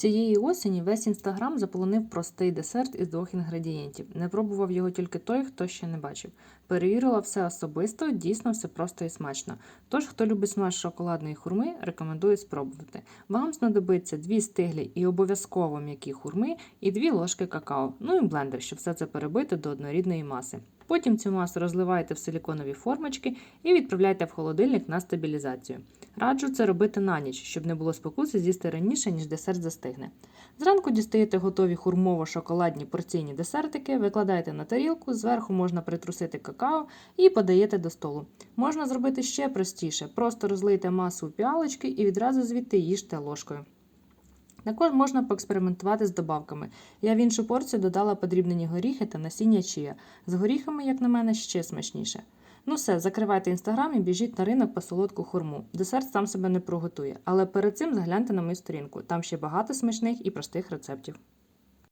Цієї осені весь інстаграм заполонив простий десерт із двох інгредієнтів. Не пробував його тільки той, хто ще не бачив. Перевірила все особисто, дійсно все просто і смачно. Тож, хто любить смак шоколадної хурми, рекомендую спробувати. Вам знадобиться дві стиглі і обов'язково м'які хурми і дві ложки какао, ну і блендер, щоб все це перебити до однорідної маси. Потім цю масу розливаєте в силіконові формочки і відправляйте в холодильник на стабілізацію. Раджу це робити на ніч, щоб не було спокуси з'їсти раніше, ніж десерт застигне. Зранку дістаєте готові хурмово-шоколадні порційні десертики, викладаєте на тарілку, зверху можна притрусити какао і подаєте до столу. Можна зробити ще простіше, просто розлийте масу у піалочки і відразу звідти їжте ложкою. Також можна поекспериментувати з добавками. Я в іншу порцію додала подрібнені горіхи та насіння чия. З горіхами, як на мене, ще смачніше. Ну все, закривайте інстаграм і біжіть на ринок по солодку хурму. Десерт сам себе не приготує, але перед цим загляньте на мою сторінку. Там ще багато смачних і простих рецептів.